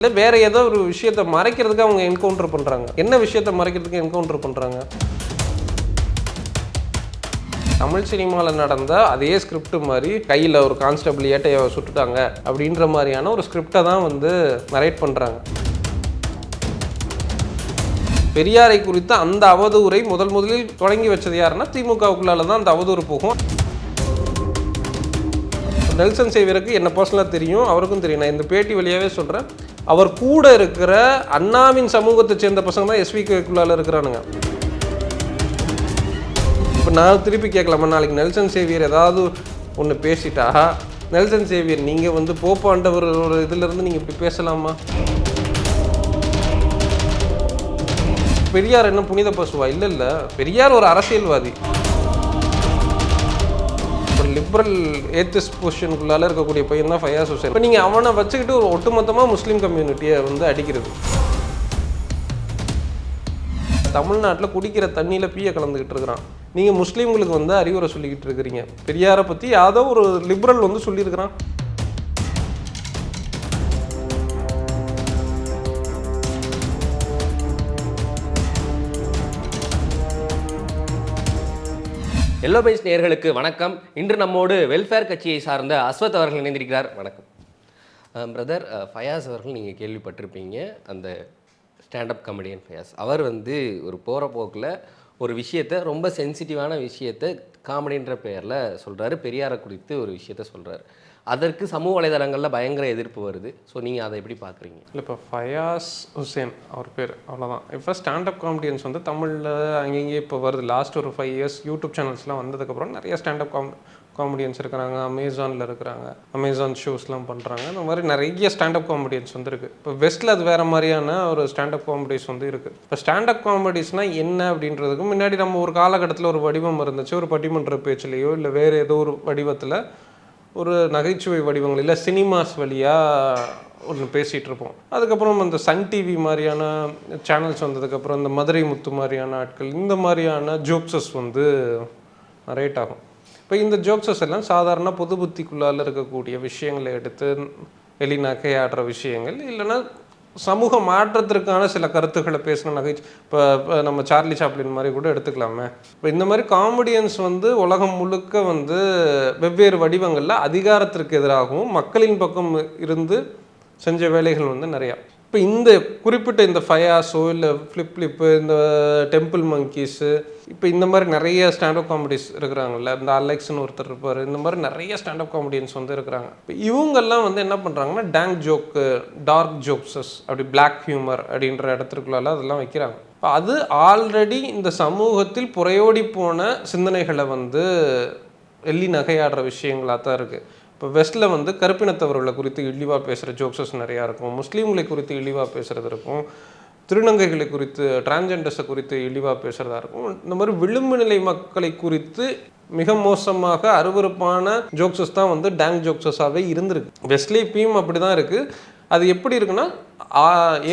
இல்லை வேற ஏதோ ஒரு விஷயத்தை மறைக்கிறதுக்கு அவங்க என்கவுண்டர் பண்ணுறாங்க என்ன விஷயத்தை மறைக்கிறதுக்கு என்கவுண்டர் பண்ணுறாங்க தமிழ் சினிமாவில் நடந்த அதே ஸ்கிரிப்ட் மாதிரி கையில் ஒரு கான்ஸ்டபிள் ஏட்டையை சுட்டுட்டாங்க அப்படின்ற மாதிரியான ஒரு ஸ்கிரிப்டை தான் வந்து நரேட் பண்ணுறாங்க பெரியாரை குறித்த அந்த அவதூறை முதல் முதலில் தொடங்கி வச்சது யாருன்னா திமுகவுக்குள்ளால தான் அந்த அவதூறு போகும். நெல்சன் சேவியருக்கு என்ன பர்சனலாக தெரியும்? அவருக்கும் தெரியும். நான் இந்த பேட்டி வழியாகவே சொல்கிறேன் அவர் கூட இருக்கிற அண்ணாவின் சமூகத்தை சேர்ந்த பசங்க தான் எஸ்விக்குள்ளால இருக்கிறானுங்க. இப்போ நான் திருப்பி கேட்கலாமா? நாளைக்கு நெல்சன் சேவியர் ஏதாவது ஒன்று பேசிட்டா நெல்சன் சேவியர் நீங்கள் வந்து போப்பாண்டவர் இதுலேருந்து நீங்கள் இப்படி பேசலாமா? பெரியார் என்ன புனித பசுவா? இல்லை இல்லை. பெரியார் ஒரு அரசியல்வாதி. லிபரல் ஏத்திஸ் பொசிஷனுக்குள்ளால இருக்கக்கூடிய பையன் தான் ஃபயாஸ் ஹுசேன் இப்போ நீங்கள் அவனை வச்சுக்கிட்டு ஒரு ஒட்டுமொத்தமாக முஸ்லீம் கம்யூனிட்டியை வந்து அடிக்கிறது. தமிழ்நாட்டில் குடிக்கிற தண்ணியில் பீய கலந்துக்கிட்டு இருக்கிறான். நீங்கள் முஸ்லீம்களுக்கு வந்து அறிவுரை சொல்லிக்கிட்டு இருக்கிறீங்க. பெரியாரை பற்றி யாதோ ஒரு லிபரல் வந்து சொல்லியிருக்கிறான். எல்லோ பேஜ் நேயர்களுக்கு வணக்கம். இன்று நம்மோடு வெல்ஃபேர் கட்சியை சார்ந்த அஸ்வத் அவர்கள் இணைந்திருக்கிறார். வணக்கம். பிரதர் ஃபயாஸ் அவர்கள் நீங்கள் கேள்விப்பட்டிருப்பீங்க. அந்த ஸ்டாண்டப் கமெடியன் ஃபயாஸ் அவர் வந்து ஒரு போகிற போக்கில் ஒரு விஷயத்தை ரொம்ப சென்சிட்டிவான விஷயத்தை காமெடின்ற பெயரில் சொல்கிறாரு பெரியாரை குறித்து ஒரு விஷயத்த சொல்கிறாரு அதற்கு சமூக வலைதளங்களில் பயங்கர எதிர்ப்பு வருது. ஸோ நீங்கள் அதை எப்படி பார்க்குறீங்க? இல்லை இப்போ ஃபயாஸ் ஹுசேன் அவர் பேர். அவ்வளோதான் இப்போ ஸ்டாண்டப் காமெடியன்ஸ் வந்து தமிழில் அங்கங்கே இப்போ வருது. லாஸ்ட் ஒரு ஃபைவ் இயர்ஸ் யூடியூப் சேனல்ஸ்லாம் வந்ததுக்கப்புறம் நிறைய ஸ்டாண்டப் காம் காமெடியன்ஸ் இருக்கிறாங்க. அமேசானில் இருக்கிறாங்க. அமேசான் ஷோஸ்லாம் பண்ணுறாங்க இந்த மாதிரி நிறைய ஸ்டாண்டப் காமெடியன்ஸ் வந்து இருக்குது இப்போ வெஸ்ட்டில் அது வேறு மாதிரியான ஒரு ஸ்டாண்டப் காமெடிஸ் வந்து இருக்குது இப்போ ஸ்டாண்டப் காமெடிஸ்னால் என்ன அப்படின்றதுக்கு முன்னாடி நம்ம ஒரு காலகட்டத்தில் ஒரு வடிவம் இருந்துச்சு. ஒரு பட்டிமன்ற பேச்சுலேயோ இல்லை வேறு ஏதோ ஒரு வடிவத்தில் ஒரு நகைச்சுவை வடிவங்கள் இல்லை சினிமாஸ் வழியாக ஒன்று பேசிகிட்டு இருப்போம். அதுக்கப்புறம் அந்த சன் டிவி மாதிரியான சேனல்ஸ் வந்ததுக்கப்புறம் இந்த மதுரை முத்து மாதிரியான ஆட்கள் இந்த மாதிரியான ஜோக்ஸஸ் வந்து ரேட் ஆகும். இப்போ இந்த ஜோக்ஸஸ் எல்லாம் சாதாரண பொது புத்திக்குள்ளால இருக்கக்கூடிய விஷயங்களை எடுத்து எலி நகையாடுற விஷயங்கள் இல்லைன்னா சமூக மாற்றத்திற்கான சில கருத்துக்களை பேசின நகைச்சு இப்போ நம்ம சார்லி சாப்ளின் மாதிரி கூட எடுத்துக்கலாமே. இப்போ இந்த மாதிரி காமெடியன்ஸ் வந்து உலகம் முழுக்க வந்து வெவ்வேறு வடிவங்களில் அதிகாரத்திற்கு எதிராகவும் மக்களின் பக்கம் இருந்து செஞ்ச வேலைகள் வந்து நிறையா. இப்போ இந்த குறிப்பிட்ட இந்த ஃபயாஸோ இல்லை ஃப்ளிப் ஃப்ளிப்பு இந்த டெம்பிள் மங்கீஸு இப்போ இந்த மாதிரி நிறைய ஸ்டாண்டப் காமெடிஸ் இருக்கிறாங்கல்ல இந்த அலெக்ஸ்னு ஒருத்தர் இருப்பார் இந்த மாதிரி நிறைய ஸ்டாண்டப் காமெடியன்ஸ் வந்து இருக்கிறாங்க. இப்போ இவங்கெல்லாம் வந்து என்ன பண்ணுறாங்கன்னா டேங்க் ஜோக்கு டார்க் ஜோக்ஸஸ் அப்படி பிளாக் ஹியூமர் அப்படின்ற இடத்துக்குள்ளால அதெல்லாம் வைக்கிறாங்க. இப்போ அது ஆல்ரெடி இந்த சமூகத்தில் புறையோடி போன சிந்தனைகளை வந்து எள்ளி நகையாடுற விஷயங்களாக தான் இருக்குது இப்போ வெஸ்ட்டில் வந்து கருப்பினத்தவர்களை குறித்து இழிவாக பேசுகிற ஜோக்ஸஸ் நிறையா இருக்கும். முஸ்லீம்களை குறித்து இழிவாக பேசுகிறது இருக்கும். திருநங்கைகளை குறித்து டிரான்ஜெண்டர்ஸை குறித்து இழிவாக பேசுகிறதா இருக்கும். இந்த மாதிரி விளிம்பு நிலை மக்களை குறித்து மிக மோசமாக அருவருப்பான ஜோக்ஸஸ் தான் வந்து டேங் ஜோக்ஸஸாகவே இருந்திருக்கு. வெஸ்ட்லி பீம் அப்படி தான் இருக்குது அது எப்படி இருக்குன்னா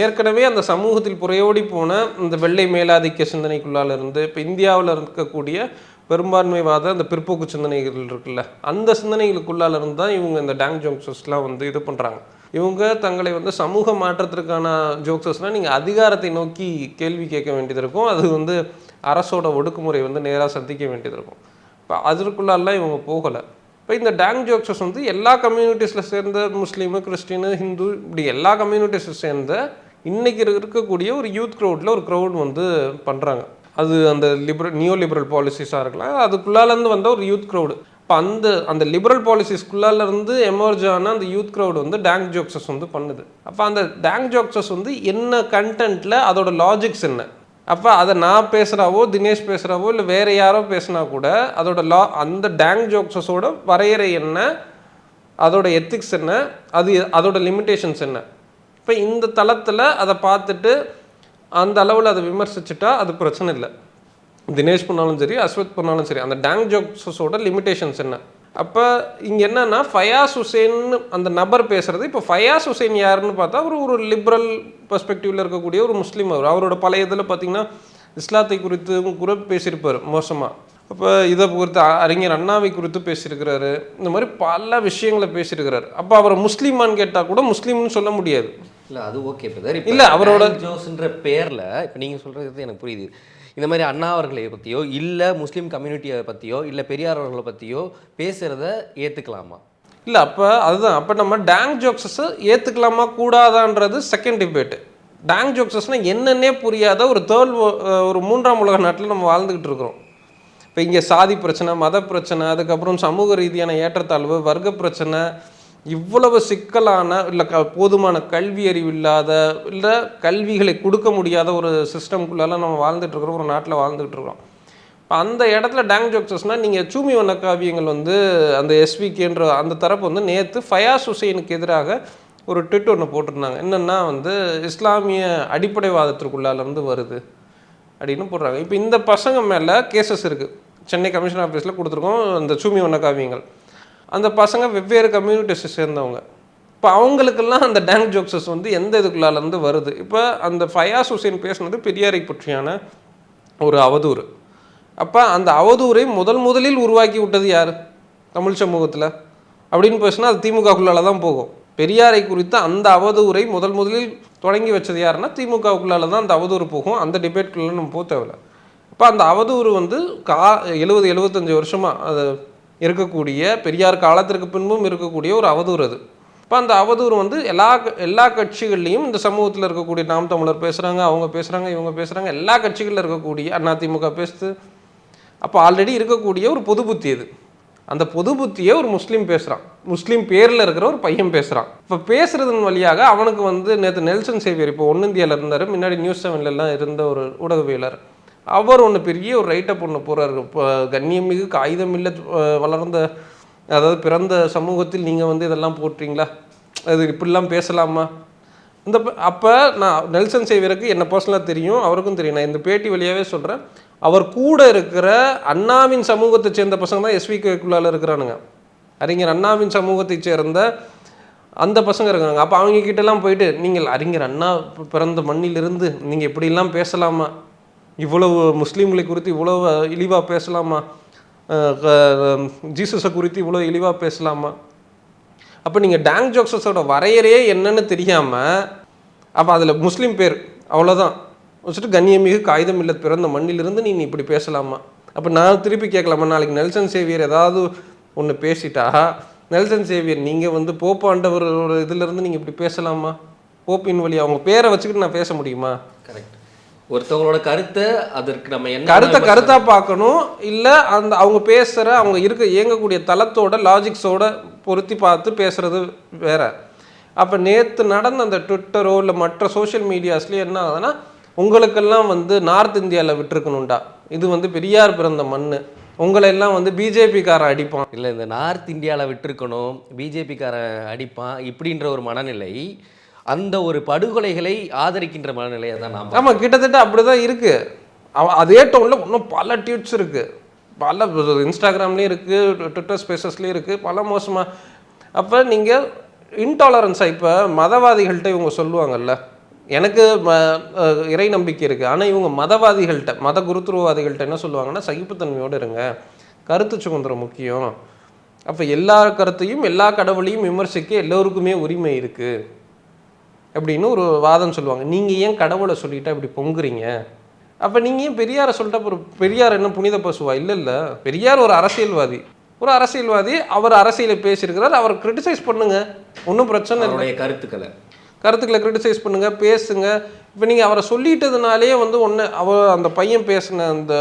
ஏற்கனவே அந்த சமூகத்தில் புறையோடி போன இந்த வெள்ளை மேலாதிக்க சிந்தனைக்குள்ளால இருந்து இப்போ இந்தியாவில் இருக்கக்கூடிய பெரும்பான்மைவாத அந்த பிற்போக்கு சிந்தனைகள் இருக்குல்ல அந்த சிந்தனைகளுக்குள்ளால இருந்து தான் இவங்க இந்த டேங் ஜோக்ஸஸ்லாம் வந்து இது பண்ணுறாங்க இவங்க தங்களை வந்து சமூக மாற்றத்திற்கான ஜோக்ஸஸ்னால் நீங்கள் அதிகாரத்தை நோக்கி கேள்வி கேட்க வேண்டியது இருக்கும் அது வந்து அரசோட ஒடுக்குமுறை வந்து நேராக சந்திக்க வேண்டியது இருக்கும் இப்போ அதற்குள்ளாலாம் இவங்க போகலை. இப்போ இந்த டேங் ஜோக்ஸஸ் வந்து எல்லா கம்யூனிட்டிஸில் சேர்ந்த முஸ்லீமு கிறிஸ்டினு ஹிந்து இப்படி எல்லா கம்யூனிட்டிஸும் சேர்ந்த இன்றைக்கி இருக்கக்கூடிய ஒரு யூத் க்ரௌடில் ஒரு க்ரௌட் வந்து பண்ணுறாங்க அது அந்த லிபரல் நியூ லிபரல் பாலிசிஸாக இருக்கலாம். அதுக்குள்ளாலேருந்து வந்த ஒரு யூத் க்ரௌடு இப்போ அந்த அந்த லிபரல் பாலிசிஸ்குள்ளாலேருந்து எமர்ஜ் ஆன அந்த யூத் க்ரௌடு வந்து டேங் ஜோக்ஸஸ் வந்து பண்ணுது. அப்போ அந்த டேங் ஜோக்ஸஸ் வந்து என்ன கண்டென்ட்டில் அதோட லாஜிக்ஸ் என்ன? அப்போ அதை நான் பேசுகிறாவோ தினேஷ் பேசுகிறாவோ இல்லை வேறு யாரோ பேசுனா கூட அதோட லா அந்த டேங் ஜோக்ஸஸோட வரையறை என்ன? அதோட எத்திக்ஸ் என்ன? அது அதோட லிமிட்டேஷன்ஸ் என்ன? இப்போ இந்த தளத்தில் அதை பார்த்துட்டு அந்த அளவில் அதை விமர்சிச்சுட்டா அது பிரச்சனை இல்லை. தினேஷ் பண்ணாலும் சரி அஸ்வத் பண்ணாலும் சரி அந்த டேங் ஜோக்ஸஸோட லிமிட்டேஷன்ஸ் என்ன? அப்போ இங்கே என்னன்னா ஃபயாஸ் ஹுசேன்னு அந்த நபர் பேசுறது இப்போ ஃபயாஸ் ஹுசேன் யாருன்னு பார்த்தா அவர் ஒரு லிபரல் பெர்ஸ்பெக்டிவ்ல இருக்கக்கூடிய ஒரு முஸ்லீம் அவர். அவரோட பழைய இதில் பார்த்தீங்கன்னா இஸ்லாத்தை குறித்து கூட பேசியிருப்பார் மோசமாக அப்போ இதை குறித்து அறிஞர் அண்ணாவை குறித்து பேசியிருக்கிறாரு. இந்த மாதிரி பல விஷயங்களை பேசியிருக்கிறாரு. அப்போ அவர் முஸ்லீமான்னு கேட்டால் கூட முஸ்லீம்னு சொல்ல முடியாது. இல்லை அது ஓகே பிரதர் இல்ல, அவரோட- ஜோஸ்ன்ற பேரில் இப்போ நீங்கள் சொல்கிறது எனக்கு புரியுது. இந்த மாதிரி அண்ணா அவர்களை பற்றியோ இல்லை முஸ்லீம் கம்யூனிட்டியை பற்றியோ இல்லை பெரியார் அவர்களை பற்றியோ பேசுகிறத ஏற்றுக்கலாமா இல்லை அப்போ அதுதான். அப்போ நம்ம டேங் ஜோக்ஸஸை ஏற்றுக்கலாமா கூடாதான்றது செகண்ட் டிபேட்டு டேங் ஜோக்ஸஸ்னால் என்னன்னே புரியாத ஒரு தேர்ட் ஒரு மூன்றாம் உலக நாட்டில் நம்ம வாழ்ந்துக்கிட்டு இருக்கிறோம். இப்போ இங்கே சாதி பிரச்சனை மத பிரச்சனை அதுக்கப்புறம் சமூக ரீதியான ஏற்றத்தாழ்வு வர்க்க பிரச்சனை இவ்வளவு சிக்கலான இல்லை க போதுமான கல்வி அறிவு இல்லாத இல்லை கல்விகளை கொடுக்க முடியாத ஒரு சிஸ்டம்குள்ளெல்லாம் நம்ம வாழ்ந்துட்டுருக்குறோம் ஒரு நாட்டில் வாழ்ந்துகிட்ருக்கிறோம் இப்போ அந்த இடத்துல டேங் ஜோக்ஸஸ்னால் நீங்கள் சூமி வண்ண காவியங்கள் வந்து அந்த எஸ்விகேன்ற அந்த தரப்பு வந்து நேற்று ஃபயாஸ் ஹுசைனுக்கு எதிராக ஒரு ட்விட் ஒன்று போட்டிருந்தாங்க. என்னென்னா வந்து இஸ்லாமிய அடிப்படைவாதத்திற்குள்ளாலேருந்து வருது அப்படின்னு போடுறாங்க. இப்போ இந்த பசங்க மேலே கேசஸ் இருக்குது சென்னை கமிஷன் ஆஃபீஸில் கொடுத்துருக்கோம் அந்த சூமி வண்ண காவியங்கள். அந்த பசங்க வெவ்வேறு கம்யூனிட்டிஸை சேர்ந்தவங்க. இப்போ அவங்களுக்கெல்லாம் அந்த டேங்க் ஜோக்ஸஸ் வந்து எந்த இதுக்குள்ளாலேருந்து வருது. இப்போ அந்த ஃபயாஸ் ஹுசைன் பேசுனது பெரியாரை பற்றியான ஒரு அவதூறு. அப்போ அந்த அவதூரை முதல் முதலில் உருவாக்கி விட்டது யார்? தமிழ் சமூகத்தில். அப்படின்னு பேசினா அது திமுகக்குள்ளால தான் போகும். பெரியாரை குறித்த அந்த அவதூரை முதல் முதலில் தொடங்கி வச்சது யாருன்னா திமுகவுக்குள்ளால தான் அந்த அவதூறு போகும். அந்த டிபேட்குள்ளே நம்ம போக தேவையில்ல. அப்போ அந்த அவதூறு வந்து கா எழுபது எழுபத்தஞ்சு வருஷமாக அது இருக்கக்கூடிய பெரியார் காலத்திற்கு பின்பும் இருக்கக்கூடிய ஒரு அவதூறு அது. இப்போ அந்த அவதூறு வந்து எல்லா க- எல்லா கட்சிகள்லையும் இந்த சமூகத்தில் இருக்கக்கூடிய நாம் தமிழர் பேசுகிறாங்க அவங்க பேசுகிறாங்க இவங்க பேசுகிறாங்க எல்லா கட்சிகளில் இருக்கக்கூடிய அதிமுக பேசுது. அப்போ ஆல்ரெடி இருக்கக்கூடிய ஒரு பொது புத்தி இது அந்த பொது புத்தியை ஒரு முஸ்லீம் பேசுகிறான் முஸ்லீம் பேரில் இருக்கிற ஒரு பையன் பேசுகிறான் இப்போ பேசுகிறதன் வழியாக அவனுக்கு வந்து நேற்று நெல்சன் சேவியர் இப்போ ஒன்னிந்தியாவில் இருந்தார். முன்னாடி நியூஸ் செவன்லலாம் இருந்த ஒரு ஊடகவியலர் அவர் ஒன்று பெரிய ஒரு ரைட்டப் ஒன்று போகிறார் இப்போ கண்ணியமிகு காகிதமில்ல இல்லை வளர்ந்த அதாவது பிறந்த சமூகத்தில் நீங்கள் வந்து இதெல்லாம் போட்டுறீங்களா அது இப்படிலாம் பேசலாமா? இந்த அப்போ நான் நெல்சன் சேவியருக்கு என்ன பர்சனலாக தெரியும் அவருக்கும் தெரியும். நான் இந்த பேட்டி வழியாகவே சொல்கிறேன் அவர் கூட இருக்கிற அண்ணாவின் சமூகத்தை சேர்ந்த பசங்க தான் எஸ்வி கேக்குள்ளால் இருக்கிறானுங்க. அறிஞர் அண்ணாவின் சமூகத்தை சேர்ந்த அந்த பசங்க இருக்காங்க அப்போ அவங்க கிட்டலாம் போயிட்டு நீங்கள் அறிஞர் அண்ணா பிறந்த மண்ணிலிருந்து நீங்கள் இப்படிலாம் பேசலாமா? இவ்வளவு முஸ்லீம்களை குறித்து இவ்வளவு இழிவாக பேசலாமா? ஜீசஸை குறித்து இவ்வளோ இழிவாக பேசலாமா? அப்போ நீங்கள் டேங் ஜோக்ஸஸோட வரையறையே என்னன்னு தெரியாமல் அப்போ அதில் முஸ்லீம் பேர் அவ்வளோதான் வச்சுட்டு கண்ணியமிகு காகிதம் இல்ல பிறந்த மண்ணிலிருந்து நீ இப்படி பேசலாமா? அப்போ நான் திருப்பி கேட்கலாமா? நாளைக்கு நெல்சன் சேவியர் ஏதாவது ஒன்று பேசிட்டா நெல்சன் சேவியர் நீங்கள் வந்து போப்பாண்டவரோட ஒரு இதுலேருந்து நீங்கள் இப்படி பேசலாமா? போப்பின் வழி அவங்க பேரை வச்சுக்கிட்டு நான் பேச முடியுமா? கரெக்ட். ஒருத்தவங்களோட கருத்தை அதற்கு நம்ம என்ன கருத்தை கருத்தா பார்க்கணும். இல்லை அந்த அவங்க பேசுகிற அவங்க இருக்க இயங்கக்கூடிய தளத்தோட லாஜிக்ஸோட பொருத்தி பார்த்து பேசுறது வேற. அப்போ நேற்று நடந்த அந்த ட்விட்டரோ இல்லை மற்ற சோஷியல் மீடியாஸ்லேயும் என்ன ஆகுதுன்னா உங்களுக்கெல்லாம் வந்து நார்த் இந்தியாவில் விட்டுருக்கணும்டா. இது வந்து பெரியார் பிறந்த மண் உங்களை எல்லாம் வந்து பிஜேபிக்காரன் அடிப்பான். இல்லை இந்த நார்த் இந்தியாவில் விட்டுருக்கணும் பிஜேபிக்காரன் அடிப்பான் இப்படின்ற ஒரு மனநிலை அந்த ஒரு படுகொலைகளை ஆதரிக்கின்ற மனநிலையை தான் நாம் ஆமாம் கிட்டத்தட்ட அப்படி தான் இருக்குது அதே டோனில் இன்னும் பல ட்வீட்ஸ் இருக்குது பல இன்ஸ்டாகிராம்லேயும் இருக்குது ட்விட்டர் ஸ்பேசஸ்லேயும் இருக்குது பல மோசமாக அப்போ நீங்கள் இன்டாலரன்ஸாக இப்போ மதவாதிகள்கிட்ட இவங்க சொல்லுவாங்கல்ல? எனக்கு ம இறை நம்பிக்கை இருக்குது ஆனால் இவங்க மதவாதிகள்கிட்ட மத குருத்துவவாதிகள்கிட்ட என்ன சொல்லுவாங்கன்னா சகிப்புத்தன்மையோடு இருங்க. கருத்து சுதந்திரம் முக்கியம். அப்போ எல்லா கருத்தையும் எல்லா கடவுளையும் விமர்சிக்க எல்லோருக்குமே உரிமை இருக்குது அப்படின்னு ஒரு வாதம் சொல்லுவாங்க. நீங்கள் ஏன் கடவுளை சொல்லிட்டா இப்படி பொங்குறீங்க? அப்போ நீங்கள் ஏன் பெரியாரை சொல்லிட்டா ஒரு பெரியார் என்ன புனித பசுவா? இல்லை இல்லை. பெரியார் ஒரு அரசியல்வாதி. ஒரு அரசியல்வாதி அவர் அரசியலை பேசியிருக்கிறார் அவர் கிரிட்டிசைஸ் பண்ணுங்க. ஒன்றும் பிரச்சனை இல்லை. கருத்துக்களை. கருத்துக்களை கிரிட்டிசைஸ் பண்ணுங்க பேசுங்க. இப்போ நீங்கள் அவரை சொல்லிட்டதுனாலே வந்து ஒன்று அவர் அந்த பையன் பேசின அந்த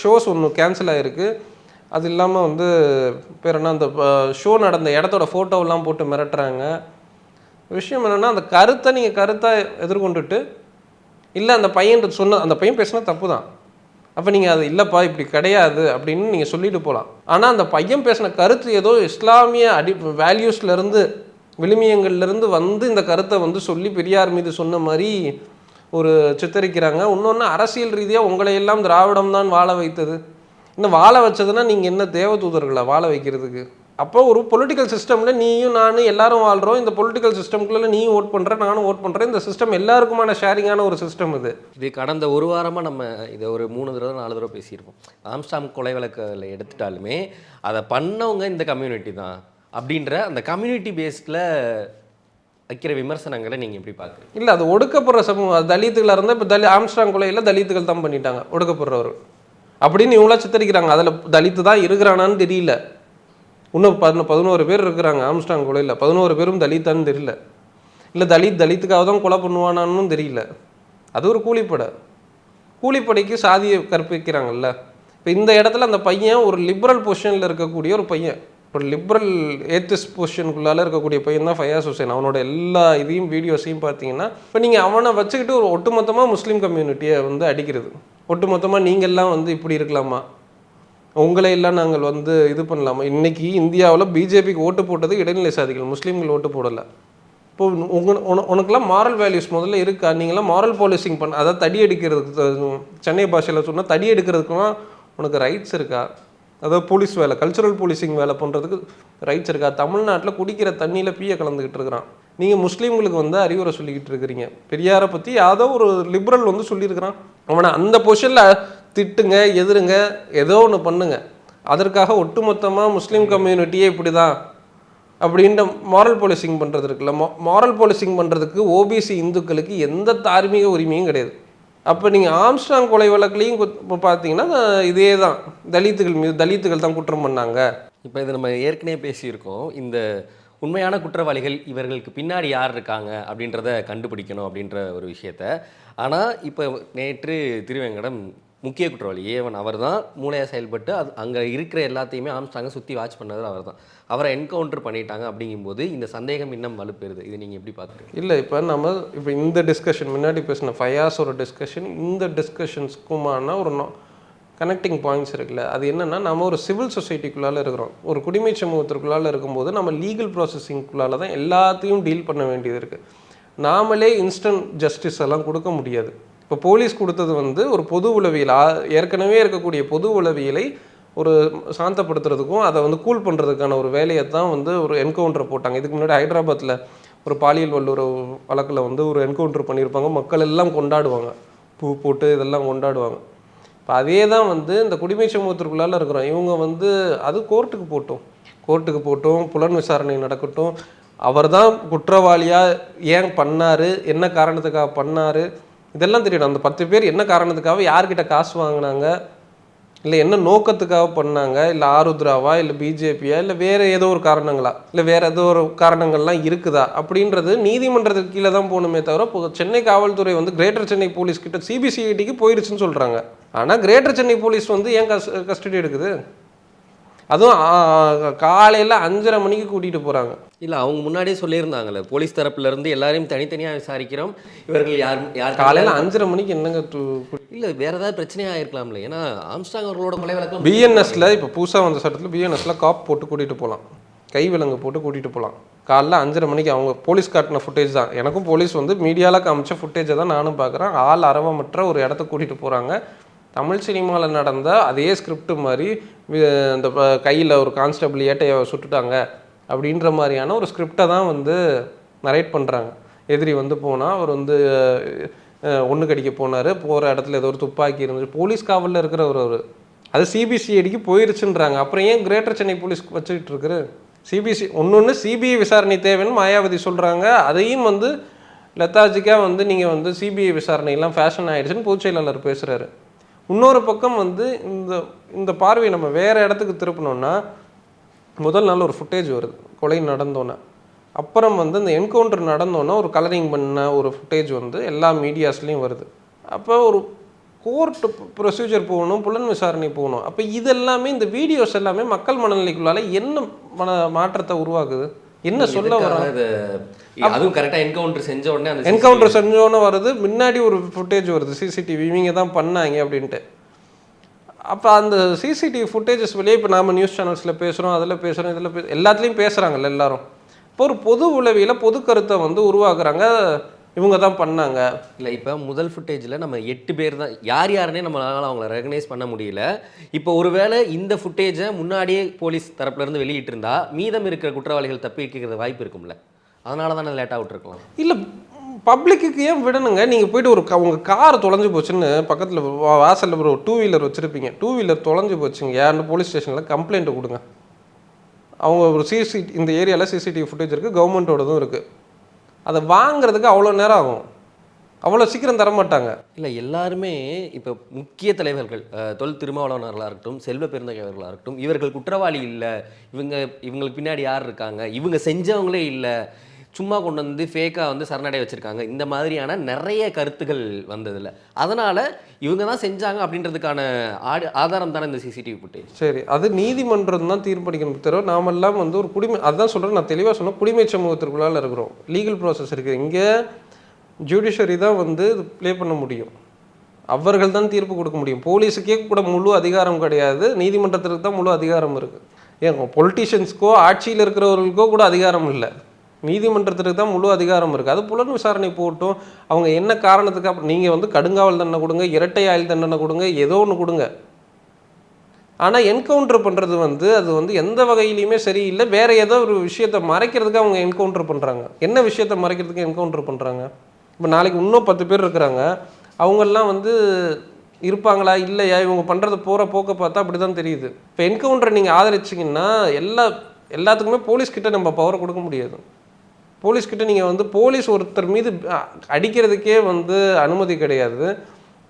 ஷோஸ் ஒன்று கேன்சல் ஆகிருக்கு அது இல்லாமல் வந்து பேர் என்ன? அந்த ஷோ நடந்த இடத்தோட ஃபோட்டோவெல்லாம் போட்டு மிரட்டுறாங்க. விஷயம் என்னென்னா அந்த கருத்தை நீங்கள் கருத்தாக எதிர்கொண்டுட்டு இல்லை அந்த பையன் சொன்ன அந்த பையன் பேசினா தப்பு தான் அப்போ நீங்கள் அது இல்லைப்பா இப்படி கிடையாது அப்படின்னு நீங்கள் சொல்லிட்டு போகலாம் ஆனால் அந்த பையன் பேசின கருத்து ஏதோ இஸ்லாமிய அடி வேல்யூஸ்லேருந்து விழுமியங்கள்லேருந்து வந்து இந்த கருத்தை வந்து சொல்லி பெரியார் மீது சொன்ன மாதிரி ஒரு சித்தரிக்கிறாங்க. இன்னொன்று அரசியல் ரீதியாக உங்களையெல்லாம் திராவிடம் தான் வாழ வைத்தது. இன்னும் வாழ வச்சதுன்னா நீங்கள் என்ன தேவதூதர்களை வாழ வைக்கிறதுக்கு? அப்போ ஒரு பொலிட்டிக்கல் சிஸ்டமில் நீயும் நானும் எல்லாரும் வாழ்கிறோம் இந்த பொலிட்டிக்கல் சிஸ்டம்குள்ளே நீயும் ஓட் பண்ணுற நானும் ஓட் பண்ணுறேன் இந்த சிஸ்டம் எல்லாருக்குமான ஷேரிங்கான ஒரு சிஸ்டம் இது. இது கடந்த ஒரு வாரமாக நம்ம இதை ஒரு மூணு தடவை நாலு தடவை பேசியிருப்போம். ஆம்ஸ்டாம் கொலை வழக்கில் எடுத்துட்டாலுமே அதை பண்ணவங்க இந்த கம்யூனிட்டி தான் அப்படின்ற அந்த கம்யூனிட்டி பேஸ்டில் வைக்கிற விமர்சனங்களை நீங்கள் எப்படி பார்க்குறீங்க? இல்லை அது ஒடுக்கப்படுற சமூகம். அது தலித்துகளாக இருந்தால் இப்போ தலி ஆம்ஸ்ட்ராங் கொலையில் தலித்துகள் தான் பண்ணிட்டாங்க ஒடுக்கப்படுறவர் அப்படின்னு இவங்களா சித்தரிக்கிறாங்க. அதில் தலித்து தான் இருக்கிறானான்னு தெரியல. இன்னும் பதின பதினோரு பேர் இருக்கிறாங்க ஆம்ஸ்டாங் கொலையில். பதினோரு பேரும் தலித்தான்னு தெரியல. இல்லை தலித் தலித்துக்காக தான் கொலை பண்ணுவானான்னு தெரியல. அது ஒரு கூலிப்படை. கூலிப்படைக்கு சாதியை கற்பிக்கிறாங்கல்ல இப்போ இந்த இடத்துல அந்த பையன் ஒரு லிபரல் பொசிஷனில் இருக்கக்கூடிய ஒரு பையன். ஒரு லிபரல் ஏத்திஸ் பொசிஷனுக்குள்ளால இருக்கக்கூடிய பையன் தான் ஃபயாஸ் ஹுசேன். அவனோட எல்லா இதையும் வீடியோஸையும் பார்த்தீங்கன்னா இப்போ நீங்கள் அவனை வச்சுக்கிட்டு ஒரு ஒட்டுமொத்தமாக முஸ்லீம் கம்யூனிட்டியை வந்து அடிக்கிறது. ஒட்டுமொத்தமாக நீங்கள்லாம் வந்து இப்படி இருக்கலாமா? உங்களை எல்லாம் நாங்கள் வந்து இது பண்ணலாமா? இன்னைக்கு இந்தியாவில் பிஜேபிக்கு ஓட்டு போட்டது இடைநிலை சாதிகள் முஸ்லீம்கள் ஓட்டு போடலை. இப்போ உங்க உன- மாரல் வேல்யூஸ் முதல்ல இருக்கா? நீங்களாம் மாரல் பாலிசிங் பண்ண அதாவது தடி எடுக்கிறதுக்கு சென்னை பாஷையில் சொன்னால் தடி எடுக்கிறதுக்குலாம் உனக்கு ரைட்ஸ் இருக்கா? அதாவது போலீஸ் வேலை கல்ச்சுரல் போலீசிங் வேலை பண்ணுறதுக்கு ரைட்ஸ் இருக்கா? தமிழ்நாட்டில் குடிக்கிற தண்ணியில் பீய கலந்துக்கிட்டு இருக்கிறான். நீங்கள் முஸ்லீம்களுக்கு வந்து அறிவுரை சொல்லிக்கிட்டு இருக்கிறீங்க. பெரியாரை பற்றி யாதோ ஒரு லிபரல் வந்து சொல்லியிருக்கிறான். அவனை அந்த பொசிஷனில் திட்டுங்க எதிருங்க ஏதோ ஒன்று பண்ணுங்க. அதற்காக ஒட்டுமொத்தமாக முஸ்லீம் கம்யூனிட்டியே இப்படி தான் அப்படின்ற மாரல் போலீசிங் பண்ணுறது இருக்குல்ல. மாரல் போலீசிங் பண்ணுறதுக்கு ஓபிசி இந்துக்களுக்கு எந்த தார்மீக உரிமையும் கிடையாது. அப்போ நீங்கள் ஆம்ஸ்டாங் கொலை வழக்குலையும் குத்- இப்போ பார்த்தீங்கன்னா இதே தான் தலித்துகள் மீது தலித்துகள் தான் குற்றம் பண்ணாங்க. இப்போ இது நம்ம ஏற்கனவே பேசியிருக்கோம். இந்த உண்மையான குற்றவாளிகள் இவர்களுக்கு பின்னாடி யார் இருக்காங்க அப்படின்றத கண்டுபிடிக்கணும் அப்படின்ற ஒரு விஷயத்த. ஆனால் இப்போ நேற்று திருவேங்கடம் முக்கிய குற்றவாளி. ஏவன் அவர் தான் மூளையாக செயல்பட்டு அது அங்கே இருக்கிற எல்லாத்தையுமே ஆம்ஸ்டாங்க சுற்றி வாட்ச் பண்ணது அவர் தான் அவரை என்கவுண்டர் பண்ணிட்டாங்க அப்படிங்கும்போது இந்த சந்தேகம் இன்னும் வலுப்பெறுது. இது நீங்கள் எப்படி பார்க்குறீங்க? இல்லை இப்போ நம்ம இப்போ இந்த டிஸ்கஷன் முன்னாடி பேசின ஃபயாஸ் ஒரு டிஸ்கஷன் இந்த டிஸ்கஷன்ஸ்க்குமான ஒரு கனெக்டிங் பாயிண்ட்ஸ் இருக்குல்ல. அது என்னென்னா நம்ம ஒரு சிவில் சொசைட்டிக்குள்ளால இருக்கிறோம். ஒரு குடிமை சமூகத்திற்குள்ளால இருக்கும்போது நம்ம லீகல் ப்ராசஸிங்குள்ளால தான் எல்லாத்தையும் டீல் பண்ண வேண்டியது இருக்குது நாமளே இன்ஸ்டன்ட் ஜஸ்டிஸ் எல்லாம் கொடுக்க முடியாது. இப்போ போலீஸ் கொடுத்தது வந்து ஒரு பொது உளவியல் ஏற்கனவே இருக்கக்கூடிய பொது உளவியலை ஒரு சாந்தப்படுத்துறதுக்கும் அதை வந்து கூல் பண்ணுறதுக்கான ஒரு வேலையை தான் வந்து ஒரு என்கவுண்டர் போட்டாங்க. இதுக்கு முன்னாடி ஹைதராபாத்தில் ஒரு பாலியல் வல்லுறவு வழக்கில் வந்து ஒரு என்கவுண்டர் பண்ணியிருப்பாங்க. மக்கள் எல்லாம் கொண்டாடுவாங்க. பூ போட்டு இதெல்லாம் கொண்டாடுவாங்க. இப்போ அதே தான் வந்து இந்த குடிமை சமூகத்திற்குள்ளால இருக்கிறோம். இவங்க வந்து அது கோர்ட்டுக்கு போட்டோம். கோர்ட்டுக்கு போட்டோம் புலன் விசாரணை நடக்கட்டும். அவர் தான் குற்றவாளியாக ஏன் பண்ணார்? என்ன காரணத்துக்காக பண்ணாரு? இதெல்லாம் தெரியணும். அந்த பத்து பேர் என்ன காரணத்துக்காக யார்கிட்ட காசு வாங்கினாங்க? இல்லை என்ன நோக்கத்துக்காக பண்ணாங்க? இல்லை ஆருத்ராவா? இல்லை பிஜேபியா? இல்லை வேற ஏதோ ஒரு காரணங்களா? இல்லை வேற ஏதோ ஒரு காரணங்கள்லாம் இருக்குதா? அப்படின்றது நீதிமன்றத்துக்கு கீழே தான் போகணுமே தவிர இப்போ சென்னை காவல்துறை வந்து கிரேட்டர் சென்னை போலீஸ் கிட்ட சிபிசிஐடிக்கு போயிருச்சுன்னு சொல்கிறாங்க ஆனால் கிரேட்டர் சென்னை போலீஸ் வந்து ஏன் கஸ் கஸ்டடி எடுக்குது? அதுவும் காலையில் அஞ்சரை மணிக்கு கூட்டிகிட்டு போகிறாங்க இல்லை அவங்க முன்னாடியே சொல்லியிருந்தாங்கல்ல போலீஸ் தரப்புல இருந்து எல்லாரையும் தனித்தனியாக விசாரிக்கிறோம். இவர்கள் யார் யார் காலையில் அஞ்சரை மணிக்கு என்னங்க இல்லை வேற ஏதாவது பிரச்சனையாக இருக்கலாம்ல ஏன்னா ஆம்ஸ்டாங் அவர்களோட கொலை வழக்கம் பிஎன்எஸ்ல இப்போ புதுசாக வந்த சட்டத்தில் பிஎன்எஸ்ல காப் போட்டு கூட்டிகிட்டு போகலாம் கை விலங்கு போட்டு கூட்டிகிட்டு போகலாம் காலைல அஞ்சரை மணிக்கு அவங்க போலீஸ் காட்டின ஃபுட்டேஜ் தான். எனக்கும் போலீஸ் வந்து மீடியாவில் காமிச்ச ஃபுட்டேஜை தான் நானும் பார்க்குறேன் ஆள் அரவமற்ற ஒரு இடத்த கூட்டிகிட்டு போகிறாங்க தமிழ் சினிமாவில் நடந்த அதே ஸ்கிரிப்ட் மாதிரி அந்த இந்த கையில் ஒரு கான்ஸ்டபிள் ஏட்டையை சுட்டுட்டாங்க அப்படின்ற மாதிரியான ஒரு ஸ்கிரிப்டை தான் வந்து நரேட் பண்ணுறாங்க எதிரி வந்து போனால் அவர் வந்து ஒன்று கடிக்க போனார் போகிற இடத்துல ஏதோ ஒரு துப்பாக்கி இருந்துச்சு போலீஸ் காவலில் இருக்கிறவர் அவர். அது சிபிசிஐடிக்கு போயிருச்சுன்றாங்க. அப்புறம் ஏன் கிரேட்டர் சென்னை போலீஸ் வச்சுக்கிட்டு இருக்குது சிபிசி ஒன்று ஒன்று சிபிஐ விசாரணை தேவைன்னு மாயாவதி சொல்கிறாங்க அதையும் வந்து லெத்தாஜிக்காக வந்து நீங்கள் வந்து சிபிஐ விசாரணையெல்லாம் ஃபேஷன் ஆயிடுச்சுன்னு பொதுச் செயலாளர் பேசுகிறாரு இன்னொரு பக்கம் வந்து இந்த இந்த பார்வையை நம்ம வேறு இடத்துக்கு திருப்பினோம்னா முதல் நாள் ஒரு ஃபுட்டேஜ் வருது. கொலை நடந்தோன்னே. அப்புறம் வந்து இந்த என்கவுண்டர் நடந்தோன்னே ஒரு கலரிங் பண்ண ஒரு ஃபுட்டேஜ் வந்து எல்லா மீடியாஸ்லேயும் வருது. அப்போ ஒரு கோர்ட்டு ப்ரொசீஜர் போகணும் புலன் விசாரணை போகணும். அப்போ இதெல்லாமே இந்த வீடியோஸ் எல்லாமே மக்கள் மனநிலைக்குள்ளால என்ன மன மாற்றத்தை உருவாக்குது? என்ன சொல்ல வரோம் அதுவும் கரெக்டாக என்கவுண்டர் செஞ்ச உடனே அந்த என்கவுண்டர் செஞ்சோன்னு வருது. முன்னாடி ஒரு ஃபுட்டேஜ் வருது. சிசிடிவி இவங்க தான் பண்ணாங்க அப்படின்ட்டு. அப்போ அந்த சிசிடிவி ஃபுட்டேஜஸ் வெளியே இப்போ நாம நியூஸ் சேனல்ஸில் பேசுகிறோம் அதில் பேசுகிறோம் இதில் பே எல்லாத்துலேயும் பேசுகிறாங்கல்ல எல்லாரும். இப்போ ஒரு பொது உளவியில் பொது கருத்தை வந்து உருவாக்குறாங்க. இவங்க தான் பண்ணாங்க. இல்லை இப்போ முதல் ஃபுட்டேஜில் நம்ம எட்டு பேர் தான் யார் யாருன்னே நம்மளால அவங்கள ரெகனைஸ் பண்ண முடியல. இப்போ ஒருவேளை இந்த ஃபுட்டேஜை முன்னாடியே போலீஸ் தரப்புல இருந்து வெளியிட்டிருந்தா மீதம் இருக்கிற குற்றவாளிகள் தப்பிக்கிறது வாய்ப்பு இருக்கும்ல. அதனால தானே லேட்டாக விட்டுருக்கலாம். இல்லை பப்ளிக்கு ஏன் விடணுங்க? நீங்கள் போயிட்டு ஒரு க- உங்க கார் தொலைஞ்சு போச்சுன்னு பக்கத்தில் வாசலில் ஒரு டூ வீலர் வச்சுருப்பீங்க. டூ வீலர் தொலைஞ்சு போச்சுங்க யாருன்னு போலீஸ் ஸ்டேஷனில் கம்ப்ளைண்ட் கொடுங்க. அவங்க ஒரு சிசி இந்த ஏரியாவில் சிசிடிவி ஃபுட்டேஜ் இருக்குது கவர்மெண்ட்டோடதும் இருக்குது அதை வாங்குறதுக்கு அவ்வளோ நேரம் ஆகும். அவ்வளோ சீக்கிரம் தர மாட்டாங்க. இல்லை எல்லாருமே இப்போ முக்கிய தலைவர்கள் தொல் திருமாவளவனர்களாக இருக்கட்டும் செல்வ பெருந்தகைவர்களாக இருக்கட்டும் இவர்கள் குற்றவாளி இல்லை. இவங்க இவங்களுக்கு பின்னாடி யார் இருக்காங்க? இவங்க செஞ்சவங்களே இல்லை. சும்மா கொண்டு வந்து ஃபேக்காக வந்து சரணடை வச்சுருக்காங்க. இந்த மாதிரியான நிறைய கருத்துகள் வந்ததில்ல அதனால் இவங்க தான் செஞ்சாங்க அப்படின்றதுக்கான ஆடு ஆதாரம் தானே இந்த சிசிடிவி ஃபுட்டேஜ் சரி அது நீதிமன்றம் தான் தீர்ப்பளிக்கணும் தவிர நாமெல்லாம் வந்து ஒரு குடிமை அதுதான் சொல்கிறேன் நான் தெளிவாக சொன்னேன் குடிமை சமூகத்திற்குள்ளால் இருக்கிறோம். லீகல் ப்ராசஸ் இருக்குது இங்கே ஜுடிஷரி தான் வந்து ப்ளே பண்ண முடியும். அவர்கள் தான் தீர்ப்பு கொடுக்க முடியும். போலீஸுக்கே கூட முழு அதிகாரம் கிடையாது. நீதிமன்றத்திற்கு தான் முழு அதிகாரம் இருக்குது ஏன் பொலிட்டீஷியன்ஸ்க்கோ ஆட்சியில் இருக்கிறவர்களுக்கோ கூட அதிகாரம் இல்லை. நீதிமன்றத்திற்கு தான் முழு அதிகாரம் இருக்குது அது புலன் விசாரணை போட்டும். அவங்க என்ன காரணத்துக்கு அப்புறம் நீங்கள் வந்து கடுங்காவல் தண்டனை கொடுங்க இரட்டை ஆயுள் தண்டனை கொடுங்க ஏதோ ஒன்று கொடுங்க. ஆனால் என்கவுண்டர் பண்ணுறது வந்து அது வந்து எந்த வகையிலையுமே சரியில்லை. வேறு ஏதோ ஒரு விஷயத்தை மறைக்கிறதுக்கு அவங்க என்கவுண்டர் பண்ணுறாங்க என்ன விஷயத்தை மறைக்கிறதுக்கு என்கவுண்டர் பண்ணுறாங்க இப்போ நாளைக்கு இன்னும் பத்து பேர் இருக்கிறாங்க. அவங்கெல்லாம் வந்து இருப்பாங்களா? இல்லையா? இவங்க பண்ணுறது போகிற போக்க பார்த்தா அப்படி தான் தெரியுது. இப்போ என்கவுண்டரை நீங்கள் ஆதரிச்சிங்கன்னா எல்லா எல்லாத்துக்குமே போலீஸ்கிட்ட நம்ம பவரை கொடுக்க முடியாது. போலீஸ்கிட்ட நீங்கள் வந்து போலீஸ் ஒருத்தர் மீது அடிக்கிறதுக்கே வந்து அனுமதி கிடையாது.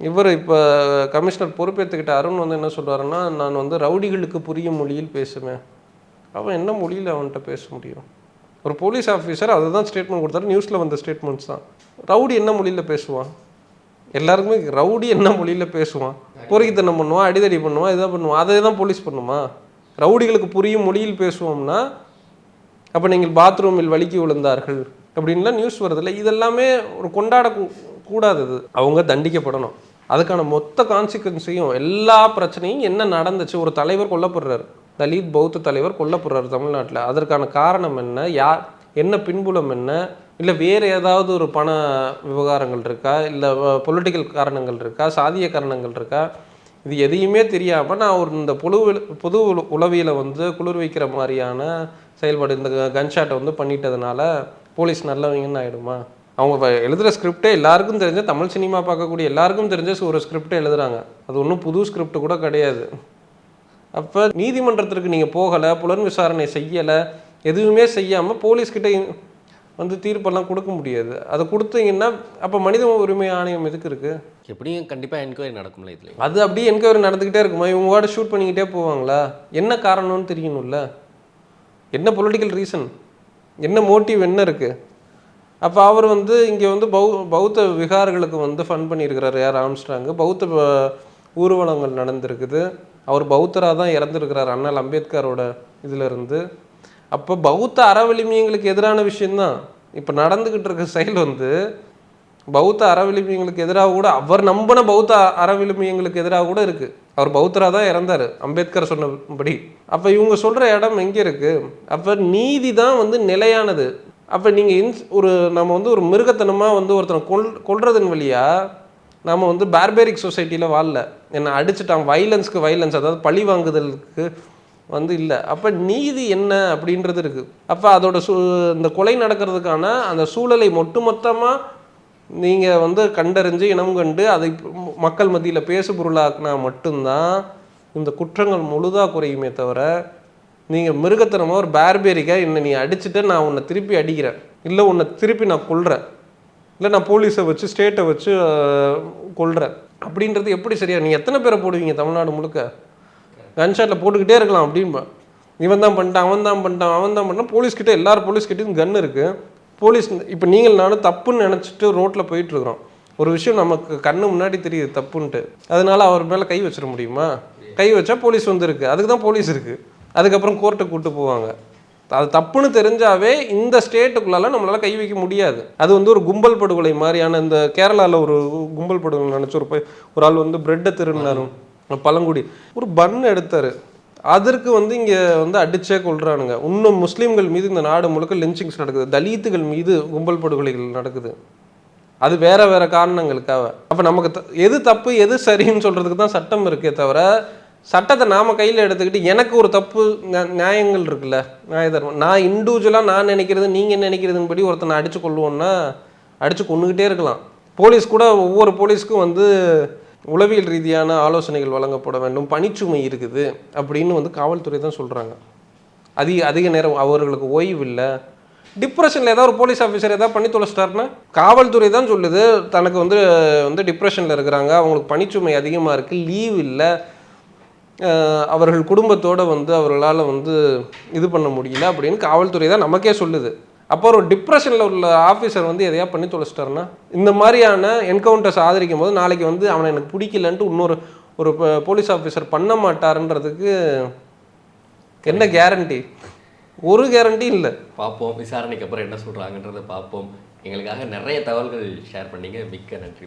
இவர் இப்போ கமிஷனர் பொறுப்பேற்றுக்கிட்ட அருண் வந்து என்ன சொல்கிறாருன்னா நான் வந்து ரவுடிகளுக்கு புரியும் மொழியில் பேசுவேன். அவன் என்ன மொழியில் அவன்கிட்ட பேச முடியும்? ஒரு போலீஸ் ஆஃபீஸர் அதுதான் ஸ்டேட்மெண்ட் கொடுத்தாரு நியூஸில் வந்த ஸ்டேட்மெண்ட்ஸ் தான். ரவுடி என்ன மொழியில் பேசுவான்? எல்லாருக்குமே ரவுடி என்ன மொழியில் பேசுவான்? பொறுக்கித்தனம் பண்ணுவான் அடிதடி பண்ணுவான் இதாக பண்ணுவான் அதை தான் போலீஸ் பண்ணுமா? ரவுடிகளுக்கு புரியும் மொழியில் பேசுவோம்னா அப்போ நீங்கள் பாத்ரூமில் வலிக்கி விழுந்தார்கள் அப்படின்லாம் நியூஸ் வருதுல்ல. இதெல்லாமே ஒரு கொண்டாட கூடாதது அவங்க தண்டிக்கப்படணும். அதுக்கான மொத்த கான்சிக்வன்ஸையும் எல்லா பிரச்சனையும் என்ன நடந்துச்சு? ஒரு தலைவர் கொல்லப்படுறாரு. தலித் பௌத்த தலைவர் கொல்லப்படுறாரு தமிழ்நாட்டில். அதற்கான காரணம் என்ன? யார் என்ன பின்புலம் என்ன? இல்லை வேறு ஏதாவது ஒரு பண விவகாரங்கள் இருக்கா? இல்லை பொலிட்டிக்கல் காரணங்கள் இருக்கா? சாதிய காரணங்கள் இருக்கா? இது எதையுமே தெரியாமல் நான் ஒரு இந்த பொது பொது உளவியில் உளவியலை வந்து குளிர் வைக்கிற மாதிரியான செயல்பாடு இந்த கன்ஷாட்டை வந்து பண்ணிட்டதுனால போலீஸ் நல்லவங்கன்னு ஆகிடுமா அவங்க எழுதுகிற ஸ்கிரிப்டே எல்லாருக்கும் தெரிஞ்ச தமிழ் சினிமா பார்க்கக்கூடிய எல்லாருக்கும் தெரிஞ்ச ஒரு ஸ்கிரிப்டை எழுதுறாங்க. அது ஒன்றும் புது ஸ்கிரிப்ட் கூட கிடையாது. அப்போ நீதிமன்றத்திற்கு நீங்கள் போகலை புலன் விசாரணை செய்யலை எதுவுமே செய்யாமல் போலீஸ்கிட்ட வந்து தீர்ப்பெல்லாம் கொடுக்க முடியாது. அதை கொடுத்தீங்கன்னா அப்போ மனித உரிமை ஆணையம் எதுக்கு இருக்குது எப்படியும் கண்டிப்பாக என்கொயரி நடக்கும்ல இதில். அது அப்படியே என்கொயரி நடந்துக்கிட்டே இருக்குமா. இவங்க வாட ஷூட் பண்ணிக்கிட்டே போவாங்களா? என்ன காரணம்னு தெரியணும்ல? என்ன பொலிட்டிக்கல் ரீசன் என்ன மோட்டிவ் என்ன இருக்குது அப்போ அவர் வந்து இங்கே வந்து பௌ பௌத்த விகார்களுக்கு வந்து ஃபண்ட் பண்ணியிருக்கிறாரு யார் ஆம்ஸ்ட்ராங்கு. பௌத்த ஊர்வலங்கள் நடந்திருக்குது. அவர் பௌத்தராக தான் இறந்துருக்கிறார். அண்ணல் அம்பேத்கரோட இதுல இருந்து. அப்போ பௌத்த அறவலிமியங்களுக்கு எதிரான விஷயந்தான் இப்போ நடந்துக்கிட்டு இருக்க செயல் வந்து பௌத்த அறவிழுமியங்களுக்கு எதிராக கூட அவர் நம்பின பௌத்த அறவிழுமியங்களுக்கு எதிராக கூட இருக்கு. அவர் பௌத்தராக தான் இறந்தார் அம்பேத்கர் சொன்னபடி. அப்போ இவங்க சொல்கிற இடம் எங்கே இருக்கு? அப்போ நீதி தான் வந்து நிலையானது. அப்போ நீங்கள் இன்ஸ் ஒரு நம்ம வந்து ஒரு மிருகத்தனமாக வந்து ஒருத்தனை கொல் கொள்றதன் வழியாக நாம் வந்து பார்பேரிக் சொசைட்டியில் வாழல. என்னை அடிச்சுட்டான் வைலன்ஸ்க்கு வைலன்ஸ் அதாவது பழி வாங்குதலுக்கு வந்து இல்லை. அப்போ நீதி என்ன அப்படின்றது இருக்குது அப்போ அதோட சூ இந்த கொலை நடக்கிறதுக்கான அந்த சூழலை ஒட்டுமொத்தமாக நீங்கள் வந்து கண்டறிஞ்சு இனம் கண்டு அதை மக்கள் மத்தியில் பேசு பொருளாக்குனா மட்டும்தான் இந்த குற்றங்கள் முழுதாக குறையுமே தவிர நீங்கள் மிருகத்தனமாக ஒரு பேர்பேரிக்காக என்னை நீ அடிச்சுட்டு நான் உன்னை திருப்பி அடிக்கிறேன். இல்லை உன்னை திருப்பி நான் கொள்கிறேன் இல்லை நான் போலீஸை வச்சு ஸ்டேட்டை வச்சு கொள்கிறேன் அப்படின்றது எப்படி சரியா? நீங்கள் எத்தனை பேரை போடுவீங்க தமிழ்நாடு முழுக்க? கன்ஷாட்டில் போட்டுக்கிட்டே இருக்கலாம் அப்படின்பா இவன் தான் பண்ணிட்டான் அவன் தான் பண்ணிட்டான் அவன் தான் பண்ணிட்டான். போலீஸ்கிட்ட எல்லாரும் போலீஸ்கிட்டையும் கன் இருக்குது போலீஸ் இப்போ நீங்கள் நானும் தப்புன்னு நினச்சிட்டு ரோட்டில் போயிட்டுருக்குறோம். ஒரு விஷயம் நமக்கு கண்ணு முன்னாடி தெரியுது தப்புன்ட்டு. அதனால அவர் மேலே கை வச்சிட முடியுமா? கை வச்சா போலீஸ் வந்துருக்கு. அதுக்கு தான் போலீஸ் இருக்குது அதுக்கப்புறம் கோர்ட்டை கூட்டு போவாங்க. அது தப்புன்னு தெரிஞ்சாவே இந்த ஸ்டேட்டுக்குள்ளால நம்மளால கை வைக்க முடியாது. அது வந்து ஒரு கும்பல் படுகொலை மாதிரியான இந்த கேரளாவில் ஒரு கும்பல் படுகொலை நினச்சி ஒரு ஒரு ஆள் வந்து பிரெட்டை திருநாரும் பழங்குடி. ஒரு பன் எடுத்தார். அதற்கு வந்து இங்கே வந்து அடிச்சே கொள்றானுங்க இன்னும் முஸ்லீம்கள் மீது இந்த நாடு முழுக்க லிஞ்சிங்ஸ் நடக்குது. தலித்துகள் மீது கும்பல் படுகொலைகள் நடக்குது. அது வேற வேற காரணங்களுக்காக. அப்போ நமக்கு த- எது தப்பு எது சரின்னு சொல்றதுக்கு தான் சட்டம் இருக்கே தவிர சட்டத்தை நாம கையில் எடுத்துக்கிட்டு எனக்கு ஒரு தப்பு நியாயங்கள் இருக்குல்ல. நியாய தர்மம் நான் இண்டிவிஜுவலாக நான் நினைக்கிறது நீங்கள் நினைக்கிறதுன்னு படி ஒருத்தனை அடிச்சு கொள்ளுவோன்னா அடிச்சு கொண்டுக்கிட்டே இருக்கலாம். போலீஸ் கூட ஒவ்வொரு போலீஸ்க்கும் வந்து உளவியல் ரீதியான ஆலோசனைகள் வழங்கப்பட வேண்டும் பணிச்சுமை இருக்குது அப்படின்னு வந்து காவல்துறை தான் சொல்கிறாங்க அதிக அதிக நேரம் அவர்களுக்கு ஓய்வு இல்லை. டிப்ரெஷனில் ஏதாவது ஒரு போலீஸ் ஆஃபீஸர் ஏதாவது பண்ணி தொலைச்சிட்டாருன்னா காவல்துறை தான் சொல்லுது தனக்கு வந்து வந்து டிப்ரெஷனில் இருக்கிறாங்க அவங்களுக்கு பணிச்சுமை அதிகமாக இருக்குது லீவ் இல்லை. அவர்கள் குடும்பத்தோடு வந்து அவர்களால் வந்து இது பண்ண முடியல அப்படின்னு காவல்துறை தான் நமக்கே சொல்லுது. அப்போ ஒரு டிப்ரெஷனில் உள்ள ஆஃபீஸர் வந்து எதையா பண்ணி தொலைச்சிட்டாருன்னா இந்த மாதிரியான என்கவுண்டர்ஸ் ஆதரிக்கும் போது நாளைக்கு வந்து அவனை எனக்கு பிடிக்கலன்ட்டு இன்னொரு ஒரு போலீஸ் ஆஃபீஸர் பண்ண மாட்டாருன்றதுக்கு என்ன கேரண்டி ஒரு கேரண்டி இல்லை. பார்ப்போம். விசாரணைக்கு அப்புறம் என்ன சொல்கிறாங்கன்றதை பார்ப்போம். எங்களுக்காக நிறைய தகவல்கள் ஷேர் பண்ணிங்க. மிக்க நன்றி